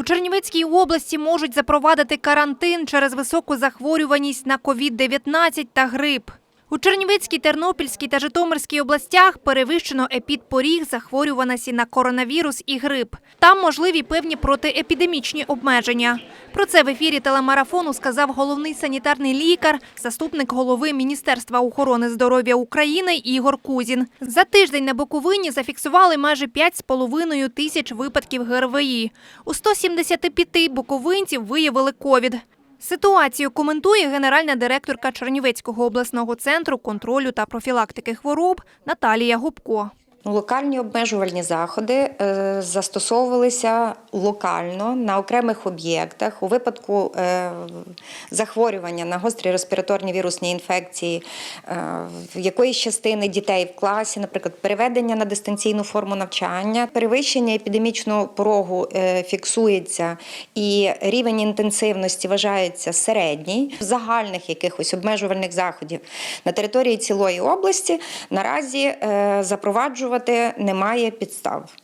У Чернівецькій області можуть запровадити карантин через високу захворюваність на COVID-19 та грип. У Чернівецькій, Тернопільській та Житомирській областях перевищено епідпоріг захворюваності на коронавірус і грип. Там можливі певні протиепідемічні обмеження. Про це в ефірі телемарафону сказав головний санітарний лікар, заступник голови Міністерства охорони здоров'я України Ігор Кузін. За тиждень на Буковині зафіксували майже 5,5 тисяч випадків ГРВІ. У 175 буковинців виявили ковід. Ситуацію коментує генеральна директорка Чернівецького обласного центру контролю та профілактики хвороб Наталія Губко. Ну, Локальні обмежувальні заходи е, застосовувалися локально на окремих об'єктах. У випадку е, захворювання на гострі респіраторні вірусні інфекції е, в якоїсь частини дітей в класі, наприклад, переведення на дистанційну форму навчання, перевищення епідемічного порогу фіксується і рівень інтенсивності вважається середній. в Загальних якихось обмежувальних заходів на території цілої області наразі е, запроваджувати немає підстав.